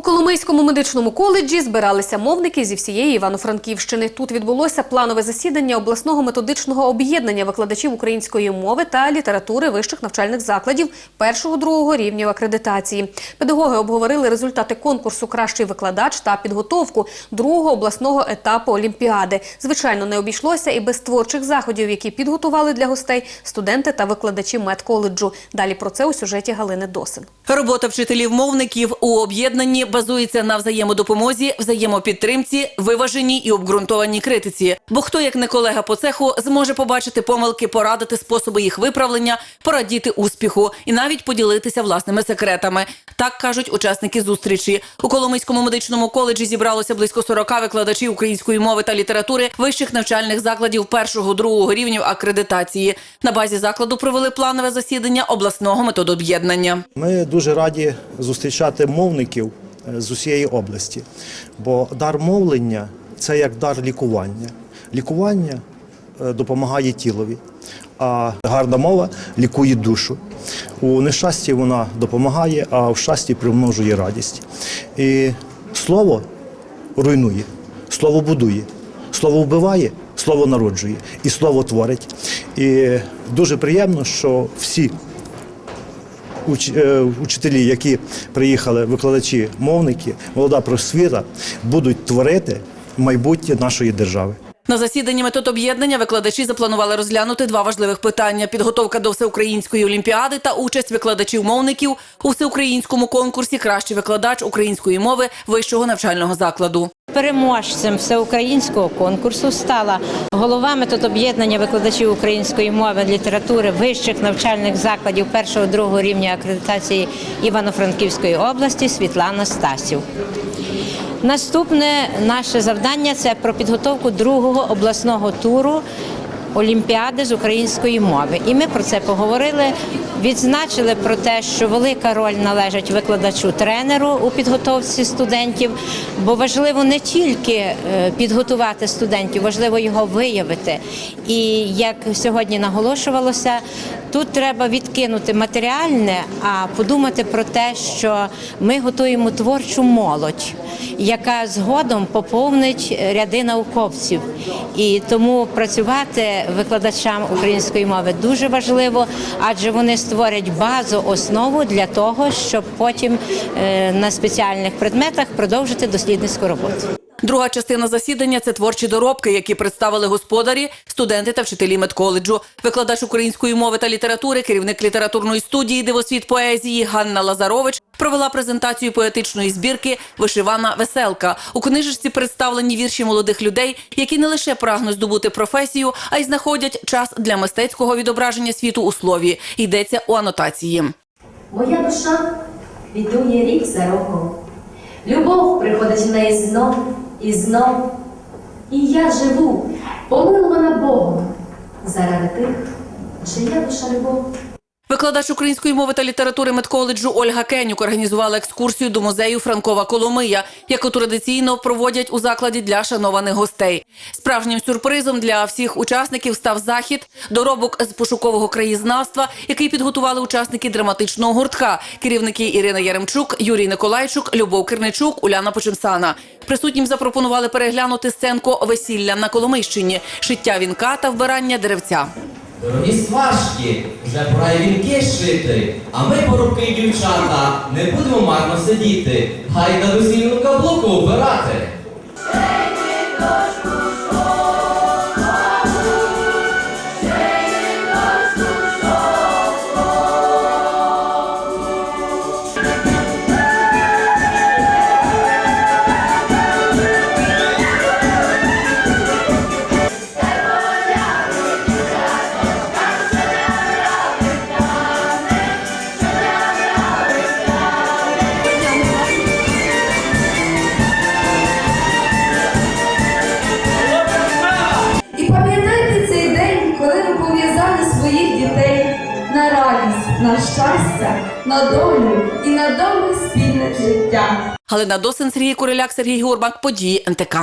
У Коломийському медичному коледжі збиралися мовники зі всієї Івано-Франківщини. Тут відбулося планове засідання обласного методичного об'єднання викладачів української мови та літератури вищих навчальних закладів першого-другого рівнів акредитації. Педагоги обговорили результати конкурсу Кращий викладач та підготовку другого обласного етапу олімпіади. Звичайно, не обійшлося і без творчих заходів, які підготували для гостей студенти та викладачі медколеджу. Далі про це у сюжеті Галини Досин. Робота вчителів-мовників у об'єднанні базується на взаємодопомозі, взаємопідтримці, виваженій і обґрунтованій критиці. Бо хто, як не колега по цеху, зможе побачити помилки, порадити способи їх виправлення, порадіти успіху і навіть поділитися власними секретами. Так кажуть учасники зустрічі. У Коломийському медичному коледжі зібралося близько 40 викладачів української мови та літератури вищих навчальних закладів першого-другого рівнів акредитації. На базі закладу провели планове засідання обласного методоб'єднання. Ми дуже раді зустрічати мовників з усієї області, бо дар мовлення це як дар лікування. Лікування е, допомагає тілові, а гарна мова лікує душу. У нещасті вона допомагає, а в щасті примножує радість. І слово руйнує, слово будує, слово вбиває, слово народжує і слово творить. І дуже приємно, що всі е, учителі, які приїхали, викладачі, мовники, молода просвіта, будуть творити майбутнє нашої держави. На засіданні методоб'єднання викладачі запланували розглянути два важливих питання: підготовка до всеукраїнської олімпіади та участь викладачів-мовників у всеукраїнському конкурсі Кращий викладач української мови вищого навчального закладу. Переможцем всеукраїнського конкурсу стала голова методоб'єднання викладачів української мови літератури вищих навчальних закладів першого-другого рівня акредитації Івано-Франківської області Світлана Стасів. Наступне наше завдання це про підготовку другого обласного туру Олімпіади з української мови. І ми про це поговорили. Відзначили про те, що велика роль належить викладачу тренеру у підготовці студентів, бо важливо не тільки е, підготувати студентів, важливо його виявити. І як сьогодні наголошувалося, тут треба відкинути матеріальне, а подумати про те, що ми готуємо творчу молодь, яка згодом поповнить ряди науковців. І тому працювати викладачам української мови дуже важливо, адже вони створять базу, основу для того, щоб потім е, на спеціальних предметах продовжити дослідницьку роботу. Друга частина засідання це творчі доробки, які представили господарі, студенти та вчителі медколеджу. Викладач української мови та літератури, керівник літературної студії Дивосвіт поезії Ганна Лазарович провела презентацію поетичної збірки Вишивана веселка. У книжечці представлені вірші молодих людей, які не лише прагнуть здобути професію, а й знаходять час для мистецького відображення світу у слові. Йдеться у анотації. Моя душа відує рік за роком. Любов приходить в неї знов і знов. І я живу, помилувана Богом, заради тих, чия душа любов. Викладач української мови та літератури медколеджу Ольга Кенюк організувала екскурсію до музею Франкова Коломия, яку традиційно проводять у закладі для шанованих гостей. Справжнім сюрпризом для всіх учасників став захід доробок з пошукового краєзнавства, який підготували учасники драматичного гуртка, керівники Ірина Яремчук, Юрій Николайчук, Любов Кирничук, Уляна Почемсана. Присутнім запропонували переглянути сценку весілля на Коломийщині, шиття вінка та вбирання деревця. Дорогі сважки, вже пора й вінки шити, а ми, порубки дівчата, не будемо марно сидіти, гайда весільну каблуку вбирати. Своїх дітей на радість, на щастя, на долю і на довге спільне життя. Галина Досин, Сергій Куриляк, Сергій Горбак. Події НТК.